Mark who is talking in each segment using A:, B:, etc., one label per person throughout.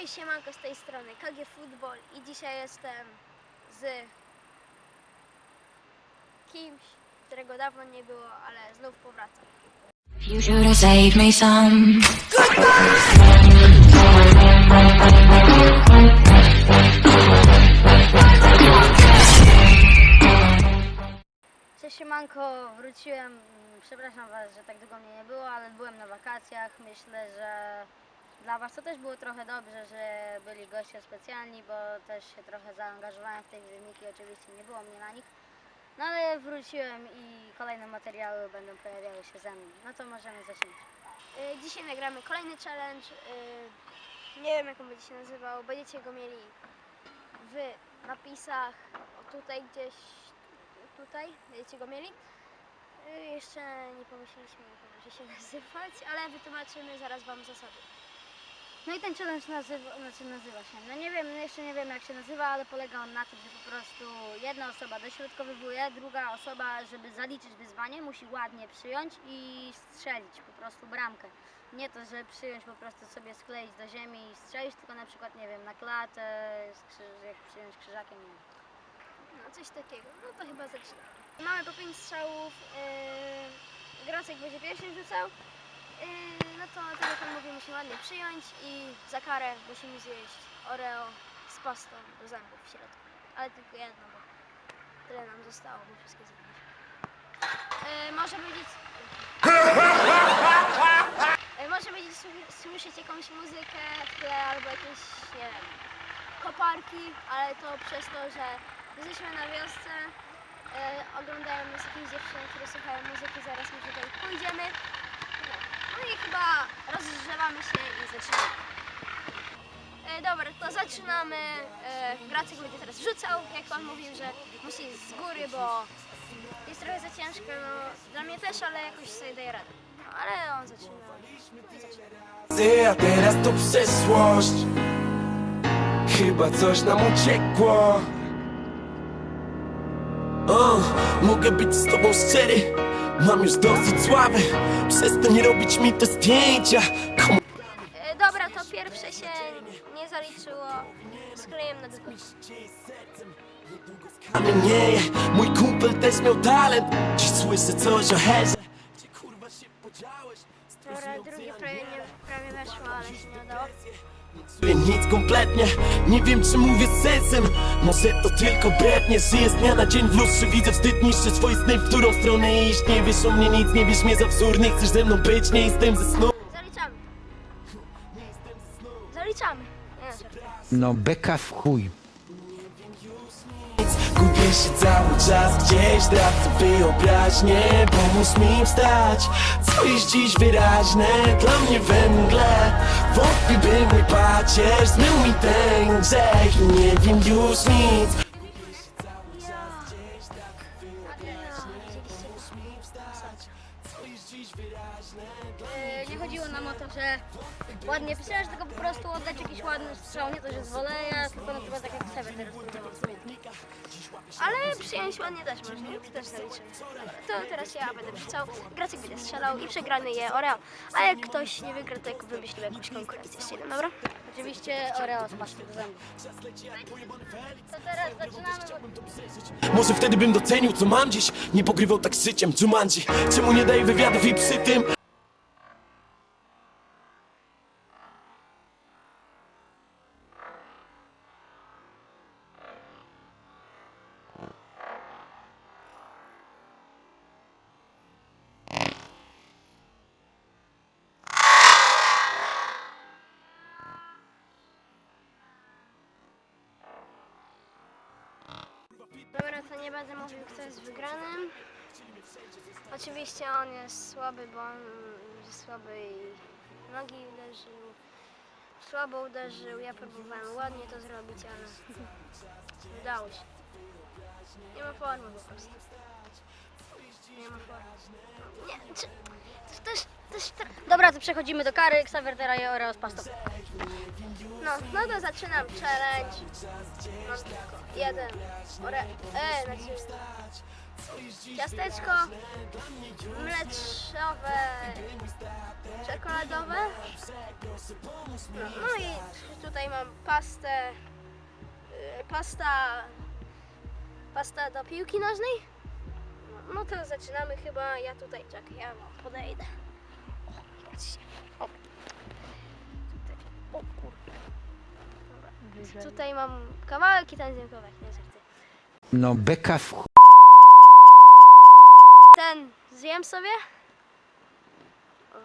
A: Cześć, siemanko z tej strony KG Football i dzisiaj jestem z kimś, którego dawno nie było, ale znów powraca.
B: You should have saved me some.
A: Cześć siemanko, wróciłem, przepraszam Was, że tak długo mnie nie było, ale byłem na wakacjach, myślę, że dla Was to też było trochę dobrze, że byli goście specjalni, bo też się trochę zaangażowałem w te filmiki, oczywiście nie było mnie na nich. No ale wróciłem i kolejne materiały będą pojawiały się ze mną. No to możemy zaczynać. Y, Dzisiaj nagramy kolejny challenge. y, Nie wiem jak on będzie się nazywał. Będziecie go mieli w napisach o tutaj gdzieś tutaj będziecie go mieli. Y, Jeszcze nie pomyśleliśmy jak on będzie się nazywać, ale wytłumaczymy zaraz wam zasady. No i ten challenge nazywa, znaczy nazywa się, no nie wiem, jeszcze nie wiem jak się nazywa, ale polega on na tym, że po prostu jedna osoba dośrodkowywuje, druga osoba, żeby zaliczyć wyzwanie, musi ładnie przyjąć i strzelić po prostu bramkę. Nie to, że przyjąć po prostu sobie skleić do ziemi i strzelić, tylko na przykład, nie wiem, na klatę, skrzyż, jak przyjąć krzyżakiem, nie wiem. No coś takiego, no to chyba zaczynamy. Mamy po 5 strzałów, yy, Grocek będzie pierwszy rzucał. Yy, no to tak jak on mówił, musimy ładnie przyjąć i za karę musimy zjeść Oreo z pastą do zębów w środku. Ale tylko jedno, bo tyle nam zostało, bo wszystkie zjedliśmy. Yy, może powiedzieć... Yy, może sły- słyszeć jakąś muzykę w tle albo jakieś, nie wiem, koparki, ale to przez to, że jesteśmy na wiosce, e, oglądają nas jakieś dziewczyny, które słuchają muzyki, zaraz my tutaj pójdziemy. No, i chyba rozgrzewamy się i zaczynamy. E, dobra, to zaczynamy. E, Gracek będzie teraz rzucał, jak on mówił, że musi iść z góry, bo jest trochę za ciężko, no dla mnie też, ale jakoś sobie daje radę. No, ale on zaczyna. I
C: a teraz to przeszłość Chyba coś nam uciekło o, Mogę być z tobą szczery Mam już dosyć sławy Przestań robić mi te zdjęcia Komu
A: E, dobra, to pierwsze się nie zaliczyło. Sklejem na dwóch.
C: kamienieje Mój kumpel też miał talent Dziś słyszę coś o herze Gdzie kurwa się podziałeś?
A: Dobra, drugie prawie, nie, prawie weszło, ale się nie udało.
C: Nic kompletnie. Nie wiem czy mówię z sensem. Może to tylko brednie Żyję z dnia na dzień w lustrze. Widzę wstyd, niszczę swoje sny W którą stronę iść. Nie wiesz o mnie nic, nie bierz mnie za wzór. Nie chcesz ze mną być, nie jestem ze snu.
A: Zaliczamy. Zaliczamy.
D: No beka w chuj.
C: Gubię się cały czas gdzieś Tracę wyobraźnię Pomóż mi wstać. Co jest dziś wyraźne Dla mnie we mgle Wątpiłby mój pacierz Zmył mi ten grzech I nie wiem już nic
A: E, Nie chodziło nam o to, że ładnie pisałeś, tylko po prostu oddać jakiś ładny strzał, nie to, że z tylko na przykład tak jak sobie teraz. Ale przyjąć ładnie też można, to też zaliczymy. To teraz ja będę rzucał, Gracek będzie strzelał i przegrany je Oreo. A jak ktoś nie wygra, to jak wymyślimy jakąś konkurencję jeszcze jeden, dobra? Oczywiście Oreo z pastą do zębów. To teraz zaczynamy,
C: Może wtedy bym docenił co mam dziś Nie pogrywał tak z życiem Jumanji Czemu nie daje wywiadów i przy tym
A: Dobra, to nie będę mówił, kto jest wygranym. Oczywiście on jest słaby, bo on z słabej nogi uderzył. Słabo uderzył, ja próbowałem ładnie to zrobić, ale udało się. Nie ma formy po prostu. Nie ma formy. Nie, czy, też, też, te- Dobra, to przechodzimy do kary. Xavier Oreo z pastą. No, no to zaczynam challenge. Mam tylko jeden ore... E, znaczy... Ciasteczko mleczowe, czekoladowe. No, no i tutaj mam pastę, y, pasta, pasta do piłki nożnej. No, no to zaczynamy chyba, ja tutaj, czekaj, ja wam podejdę. O, patrzcie, o. Tutaj, o kurde. Dobra. Tutaj mam kawałek i ten kawałek, nie żarty.
D: No beka w chuj.
A: Ten zjem sobie. O,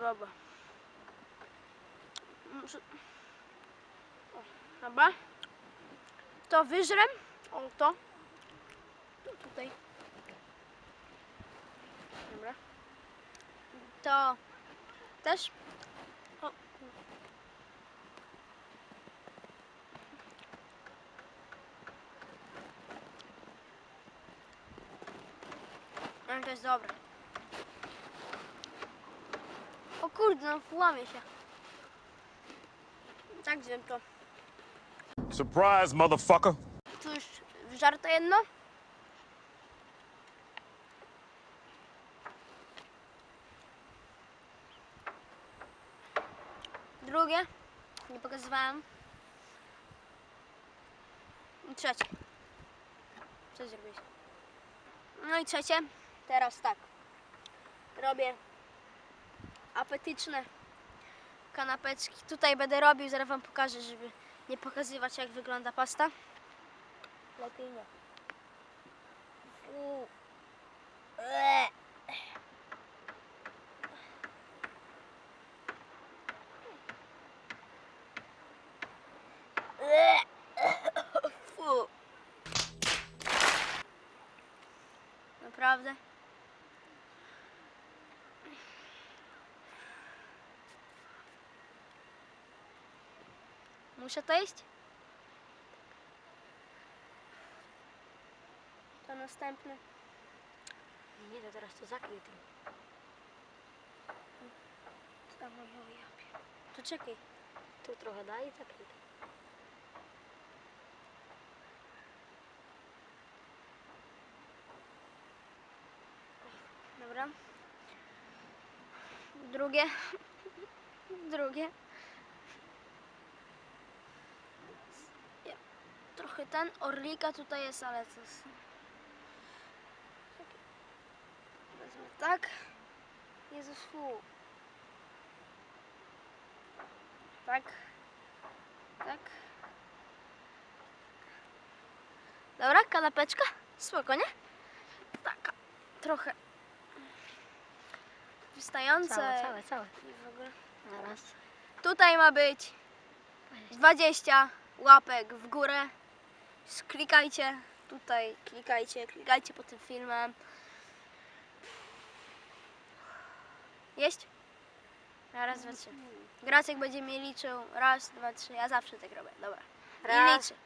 A: Dobra. To wyżrem. O, to. Tu, tutaj. Dobra. To też. To jest dobre. O kurde, no łamie się. Tak zjem to.
E: Surprise, motherfucker.
A: Tu już żarto jedno. Drugie. Nie pokazywałem. I trzecie. Co zrobić? No i trzecie. Teraz tak. Robię apetyczne kanapeczki. Tutaj będę robił, zaraz wam pokażę, żeby nie pokazywać jak wygląda pasta. Lepiej nie. Eee. Eee. Naprawdę? Muszę to iść? To następny. Nie, to teraz to zakryj tym. Dawaj, o, ja pier- To czekaj. Tu trochę daj i zakryj tym. Dobra. Drugie. Drugie. Ja- Trochę ten orlika tutaj jest, ale jest... Wezmę tak. Jezus, fu. Tak. Tak. Dobra, kanapeczka. Spoko, nie? Taka. Trochę. Wystające.
F: Całe, całe, całe.
A: I w ogóle.
F: Naraz.
A: Tutaj ma być 20 łapek w górę. Klikajcie tutaj, klikajcie, klikajcie pod tym filmem. Jeść? Raz, dwa, trzy. Gracek będzie mi liczył. Raz, dwa, trzy. Ja zawsze tak robię. Dobra. I
F: Raz.
A: liczy.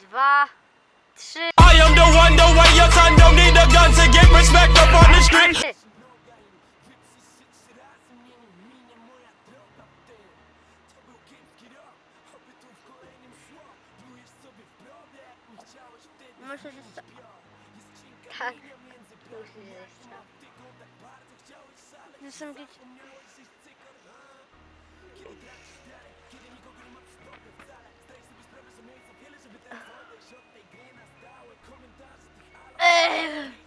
F: Dwa, trzy.
C: I am the one, the way your son don't need a gun to get respect up on the street.
F: Tak. Musisz jeść całe.
A: zastąpić. Eee.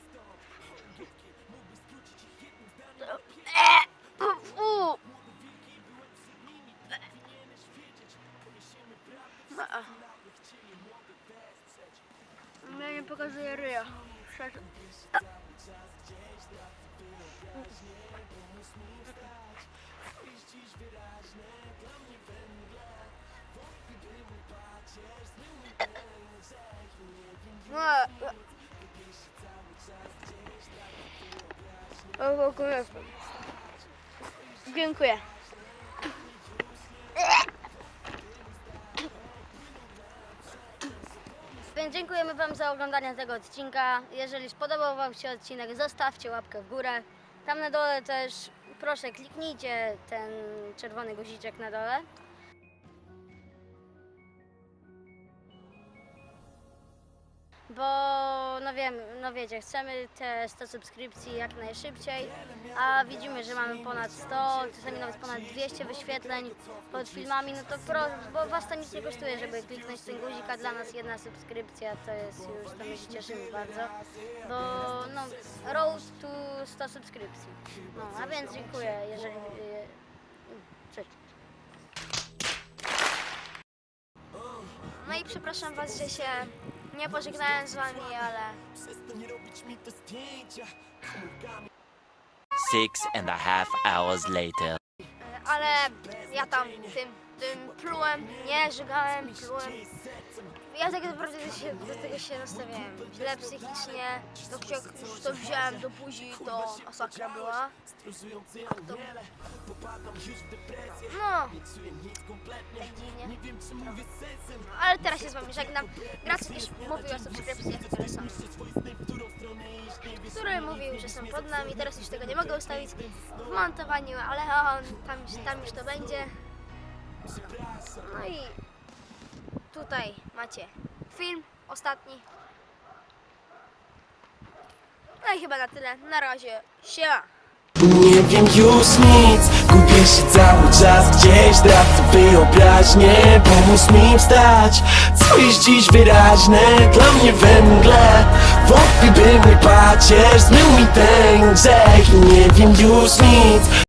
A: Pokazuję ryja. No, O, o, królewsko. Dziękuję. Więc dziękujemy Wam za oglądanie tego odcinka. Jeżeli spodobał Wam się odcinek, zostawcie łapkę w górę. Tam na dole też proszę kliknijcie ten czerwony guziczek na dole. Bo
F: no wiem, no wiecie, chcemy te 100 subskrypcji jak najszybciej, a widzimy, że mamy ponad 100, czasami nawet ponad 200 wyświetleń pod filmami, no to pro, bo was to nic nie kosztuje, żeby kliknąć ten guzik, a dla nas jedna subskrypcja to jest już, to my się cieszymy bardzo, bo no, road to 100 subskrypcji. No, a więc dziękuję, jeżeli... Yy, cześć.
A: No i przepraszam was, że się nie pożegnałem z wami, ale
G: Six and a half hours later.
A: ale ja tam tym, tym plułem, nie żygałem, plułem. Ja tak naprawdę do, się, do tego się nastawiałem. Źle psychicznie, to jak już to wziąłem do buzi, to masakra była. To... No, tak. Ale teraz się z wami żegnam. Gracek już mówił o subskrypcjach, które są który mówił, że są pod nami. Teraz już tego nie mogę ustawić w montowaniu, ale on, tam, tam już to będzie. No i tutaj macie film ostatni. No i chyba na tyle. Na razie. Siema!
C: Nie wiem już nic Się cały czas gdzieś Tracę wyobraźnię Pomóż mi wstać. Co jest dziś wyraźne Dla mnie we mgle Wątpię by mój pacierz Zmył mi ten grzech I Nie wiem już nic